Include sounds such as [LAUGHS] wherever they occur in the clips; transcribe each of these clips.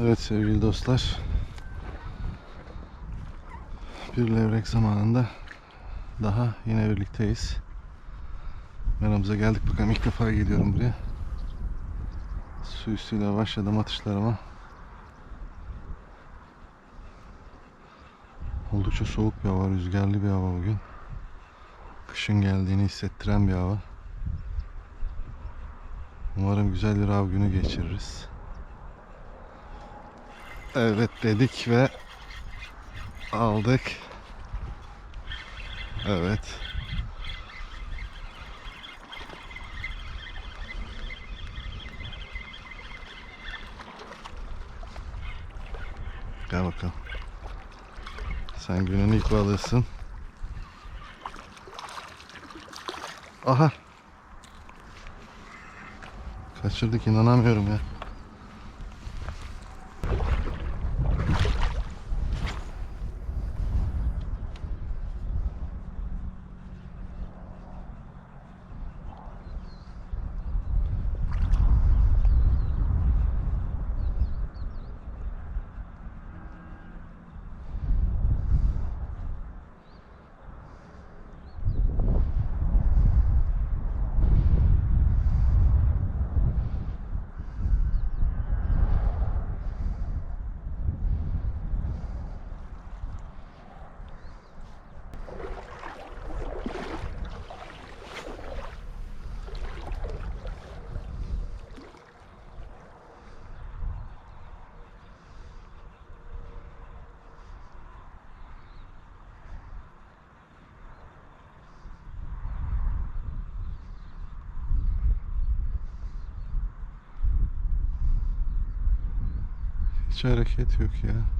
Evet sevgili dostlar. Bir levrek zamanında daha yine birlikteyiz. Meramıza geldik bakalım ilk defa geliyorum buraya. Su üstüyle başladım atışlarıma. Oldukça soğuk bir hava, rüzgarlı bir hava bugün. Kışın geldiğini hissettiren bir hava. Umarım güzel bir av günü geçiririz. Evet dedik ve aldık. Evet. Gel bakalım. Sen günün ilk balığısın. Aha. Kaçırdık inanamıyorum ya. Hiç hareket yok ya.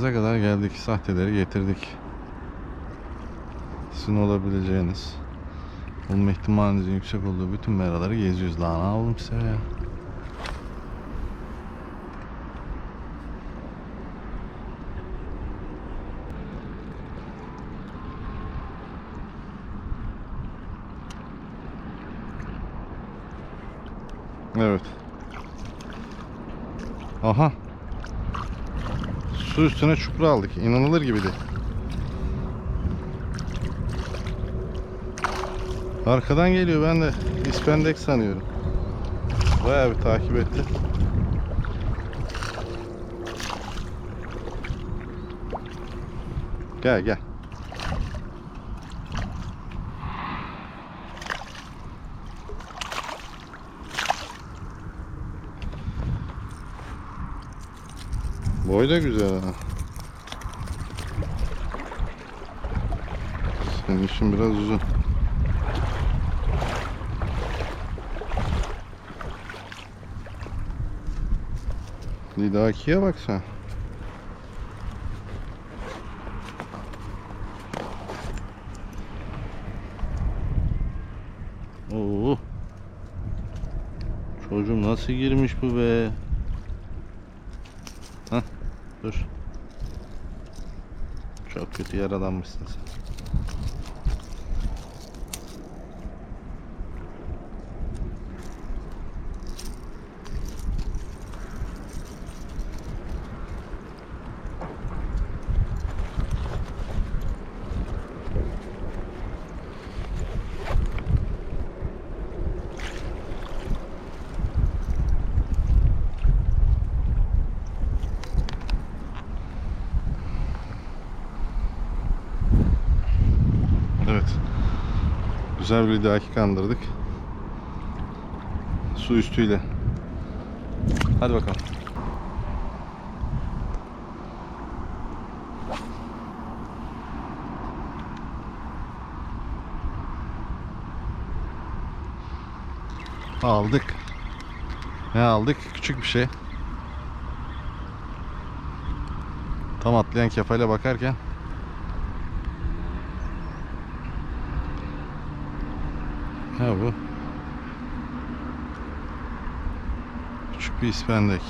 Ayağınıza kadar geldik. Sahteleri getirdik. Sizin olabileceğiniz, olma ihtimalinizin yüksek olduğu bütün meraları geziyoruz. Ne yapalım size ya? Evet. Aha. Su üstüne çupra aldık. İnanılır gibi değil. Arkadan geliyor. Ben de ispendek sanıyorum. Bayağı bir takip etti. Gel gel. Boy da güzel ha. Senin işin biraz uzun. Lidaki'ye bak sen. Oo. Çocuğum nasıl girmiş bu be? Dur. Çok kötü yaralanmışsın sen. Evet. Güzel bir lidaki kandırdık. Su üstüyle. Hadi bakalım. Aldık. Ne aldık? Küçük bir şey. Tam atlayan kefale bakarken Ne bu? Küçük bir ispendek.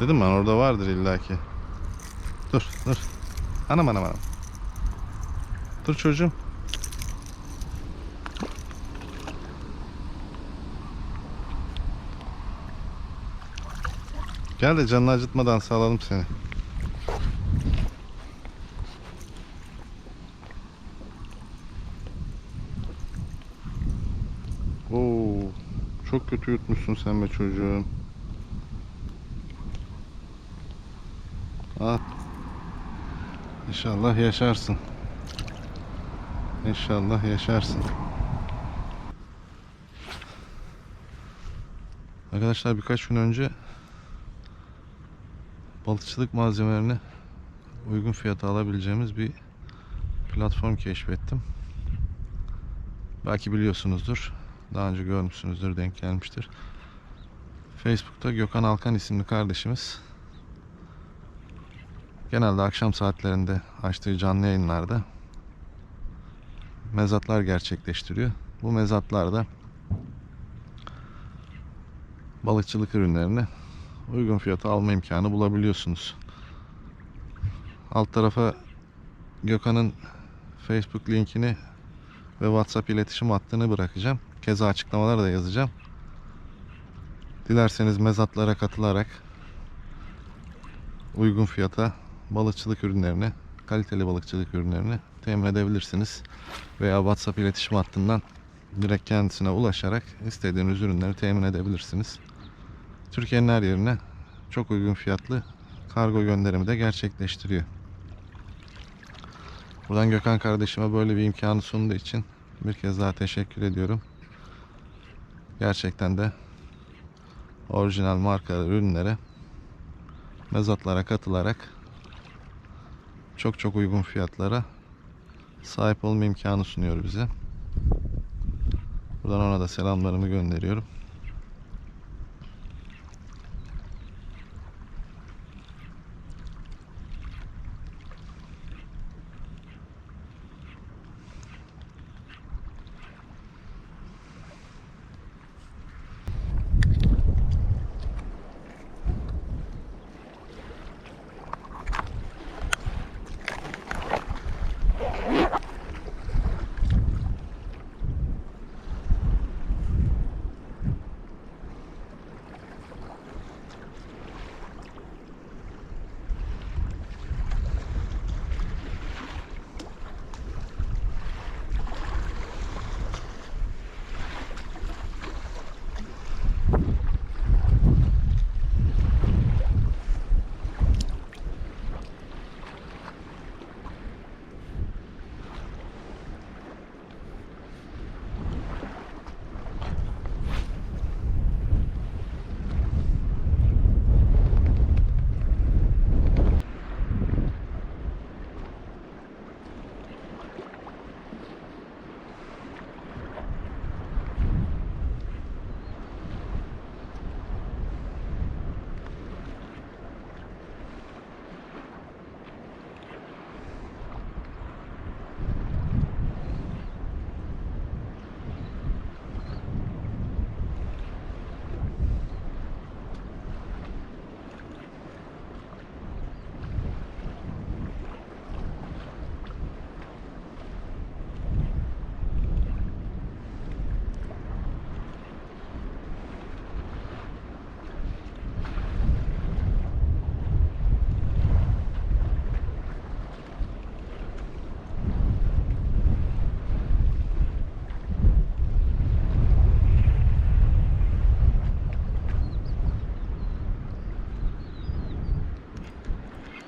Dedim ben orada vardır illaki. Dur dur. Anam anam anam. Dur çocuğum. Gel de canını acıtmadan sağlayalım seni. Oo, çok kötü yutmuşsun sen be çocuğum. Ah. İnşallah yaşarsın. İnşallah yaşarsın. Arkadaşlar birkaç gün önce balıkçılık malzemelerini uygun fiyata alabileceğimiz bir platform keşfettim. Belki biliyorsunuzdur. Daha önce görmüşsünüzdür, denk gelmiştir. Facebook'ta Gökhan Alkan isimli kardeşimiz genelde akşam saatlerinde açtığı canlı yayınlarda mezatlar gerçekleştiriyor. Bu mezatlarda balıkçılık ürünlerini uygun fiyata alma imkanı bulabiliyorsunuz. Alt tarafa Gökhan'ın Facebook linkini ve WhatsApp iletişim hattını bırakacağım. Keza açıklamaları da yazacağım. Dilerseniz mezatlara katılarak uygun fiyata balıkçılık ürünlerini, kaliteli balıkçılık ürünlerini temin edebilirsiniz. Veya WhatsApp iletişim hattından direkt kendisine ulaşarak istediğiniz ürünleri temin edebilirsiniz. Türkiye'nin her yerine çok uygun fiyatlı kargo gönderimi de gerçekleştiriyor. Buradan Gökhan kardeşime böyle bir imkanı sunduğu için bir kez daha teşekkür ediyorum. Gerçekten de orijinal marka ürünlere mezatlara katılarak çok çok uygun fiyatlara sahip olma imkanı sunuyor bize. Buradan ona da selamlarımı gönderiyorum.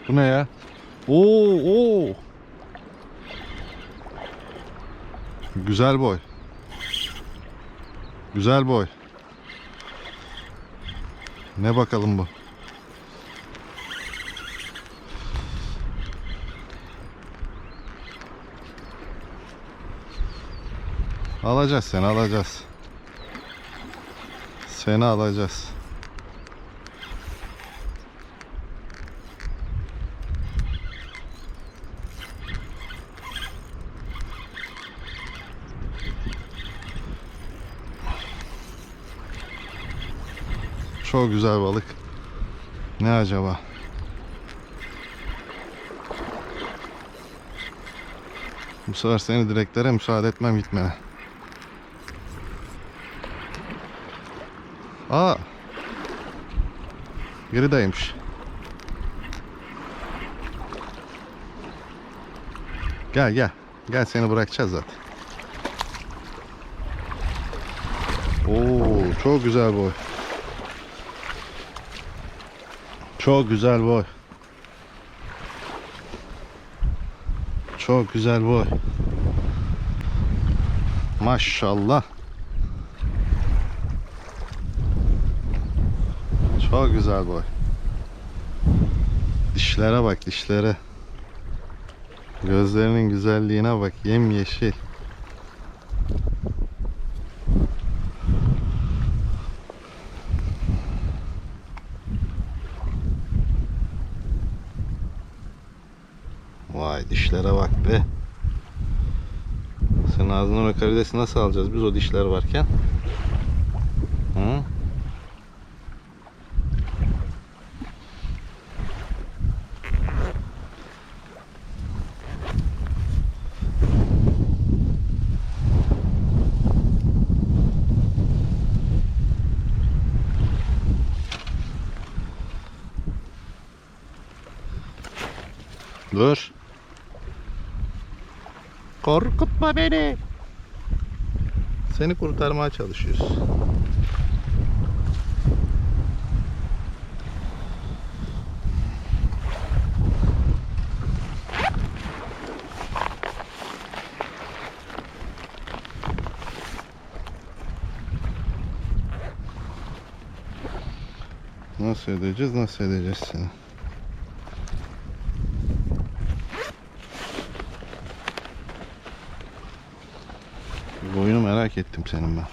Bu ne ya? Oo, oo. Güzel boy. Güzel boy. Ne bakalım bu? Alacağız seni alacağız. Seni alacağız. Çok güzel balık. Ne acaba? Bu sefer seni direklere müsaade etmem gitmene. Aa. Gerideymiş. Gel gel. Gel seni bırakacağız zaten. Oo, çok güzel boy. Çok güzel boy. Çok güzel boy. Maşallah. Çok güzel boy. Dişlere bak dişlere. Gözlerinin güzelliğine bak yemyeşil. Vay dişlere bak be. Senin ağzından o karidesi nasıl alacağız biz o dişler varken? Hı? Dur. Korkutma beni. Seni kurtarmaya çalışıyoruz. Nasıl edeceğiz, nasıl edeceğiz seni? Boyunu merak ettim senin ben.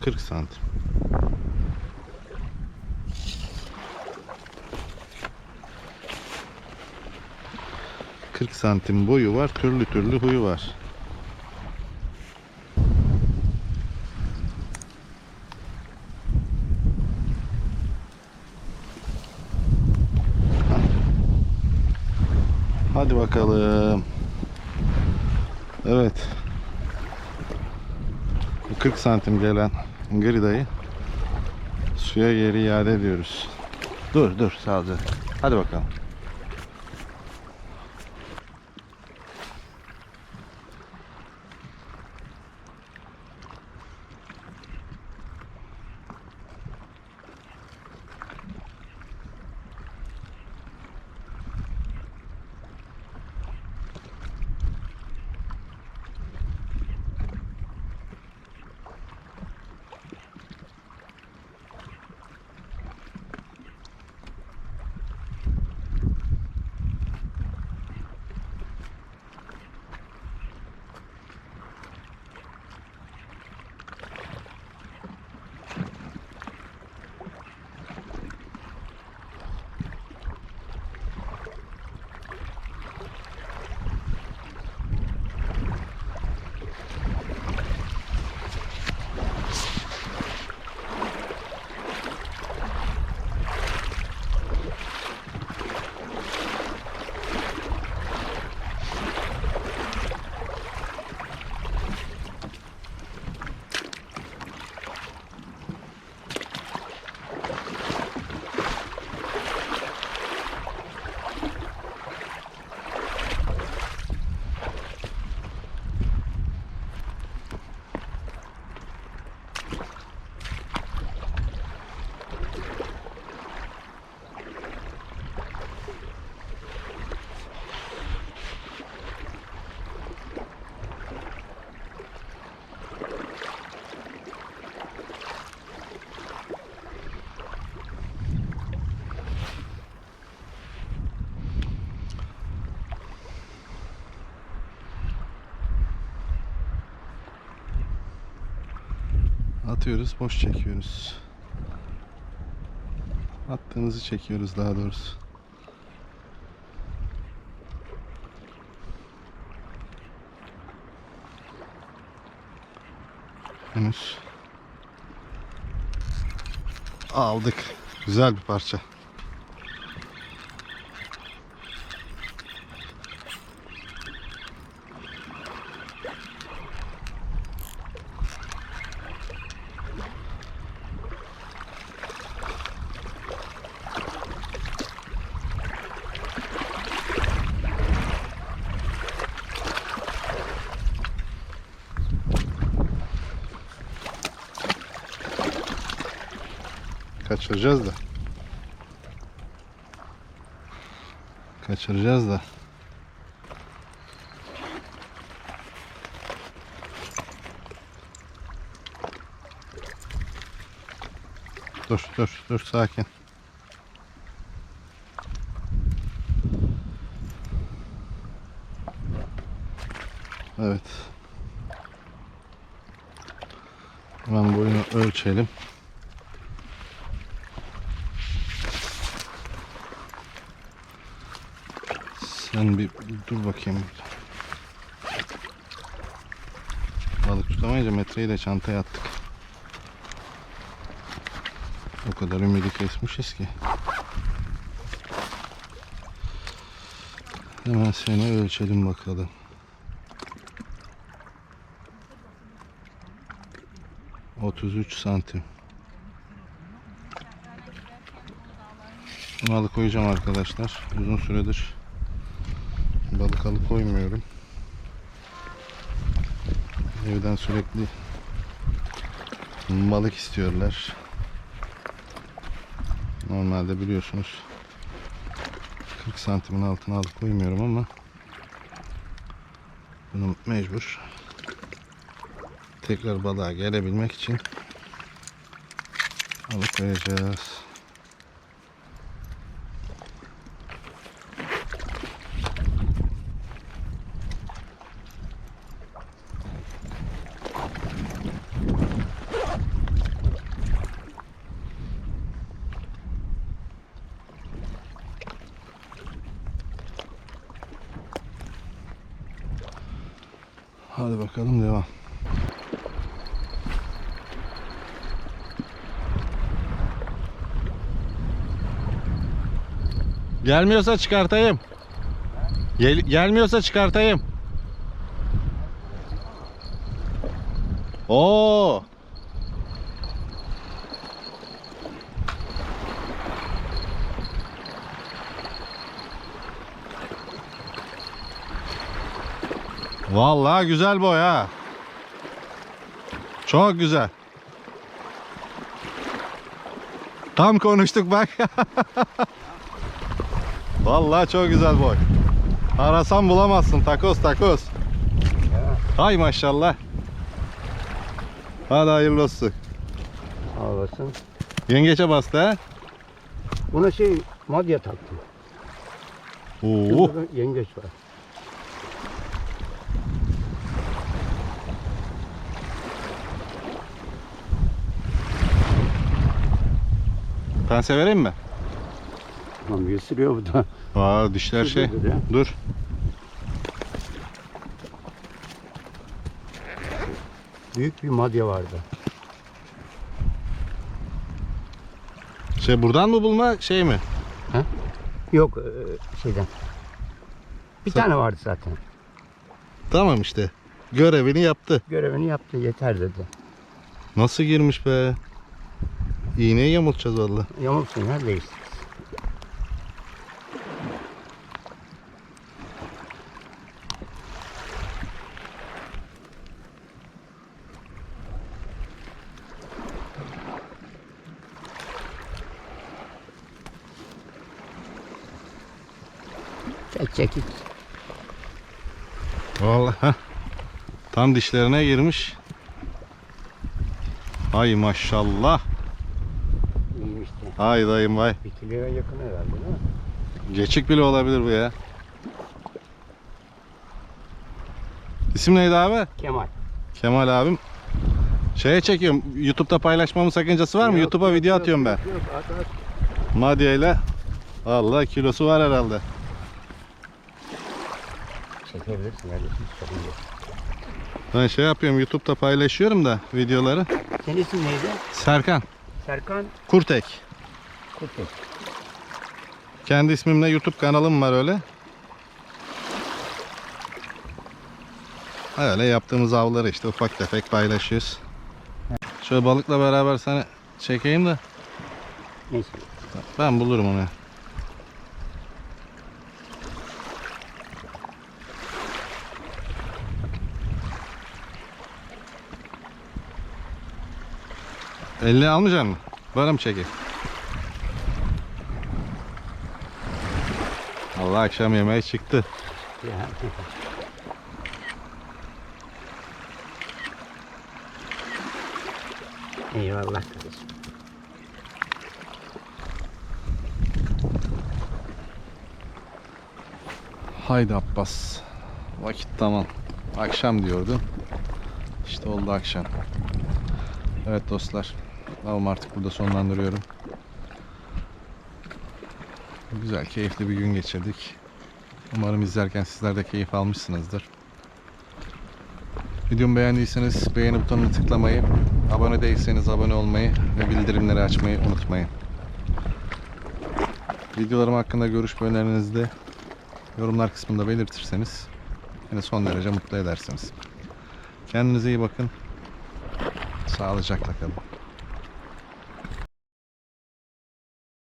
40 santim. ...40 santim boyu var, türlü türlü huyu var. Hadi bakalım. Evet. Bu 40 santim gelen gridayı suya geri iade ediyoruz. Dur dur sadece. Hadi bakalım. Atıyoruz, boş çekiyoruz. Attığınızı çekiyoruz daha doğrusu. Henüz aldık. Güzel bir parça. Kaçıracağız da. Kaçıracağız da. Dur dur dur sakin. Evet. Hemen boyunu ölçelim. Sen bir dur bakayım. Balık tutamayınca metreyi de çantaya attık. O kadar ümidi kesmişiz ki. Hemen seni ölçelim bakalım. Otuz üç santim. Bunu alıkoyacağım arkadaşlar. Uzun süredir balık alıkoymuyorum. Evden sürekli balık istiyorlar. Normalde biliyorsunuz 40 santimin altına alıp koymuyorum ama bunu mecbur tekrar balığa gelebilmek için alıp koyacağız. Hadi bakalım devam. Gelmiyorsa çıkartayım. Gel, gelmiyorsa çıkartayım. Oo. Vallahi güzel boy ha. Çok güzel. Tam konuştuk bak. [LAUGHS] Vallahi çok güzel boy. Arasan bulamazsın takoz takoz. Hay maşallah. Hadi hayırlı olsun. Ağlasın. Yengeçe bastı ha. Buna şey madya taktım. Oo. Burada yengeç var. Pense vereyim mi? Bir ısırıyor bu da. Aa dişler şey. Ya. Dur. Büyük bir madya vardı. Şey buradan mı bulma şey mi? Yok e, şeyden. Bir Sen- tane vardı zaten. Tamam işte. Görevini yaptı. Görevini yaptı yeter dedi. Nasıl girmiş be? İğneyi yamultacağız valla. Yamulsun ya çekik. Vallahi. Tam dişlerine girmiş. Ay maşallah. İyiymiş de. Ay dayım vay. Bir kiloya yakın herhalde değil mi? Geçik bile olabilir bu ya. İsim neydi abi? Kemal. Kemal abim. Şeye çekiyorum. YouTube'da paylaşmamın sakıncası var mı? Yok, YouTube'a yok, video yok, atıyorum ben. yok, at, at. Madya ile. Allah kilosu var herhalde. Çekebilirsin kardeşim. Sorun yok. Ben şey yapıyorum YouTube'da paylaşıyorum da videoları. Senin isim neydi? Serkan. Serkan Kurtek. Kurtek. Kendi ismimle YouTube kanalım var öyle. Öyle yaptığımız avları işte ufak tefek paylaşıyoruz. Şöyle balıkla beraber seni çekeyim de Neyse. ben bulurum onu. Elini almayacak mısın? Böyle mi çekeyim? Allah akşam yemeği çıktı. [LAUGHS] Eyvallah kardeşim. Haydi Abbas. Vakit tamam. Akşam diyordun. İşte oldu akşam. Evet dostlar. Avımı artık burada sonlandırıyorum. Güzel, keyifli bir gün geçirdik. Umarım izlerken sizler de keyif almışsınızdır. Videomu beğendiyseniz beğeni butonuna tıklamayı, abone değilseniz abone olmayı ve bildirimleri açmayı unutmayın. Videolarım hakkında görüş ve önerilerinizi de yorumlar kısmında belirtirseniz beni son derece mutlu edersiniz. Kendinize iyi bakın. Sağlıcakla kalın.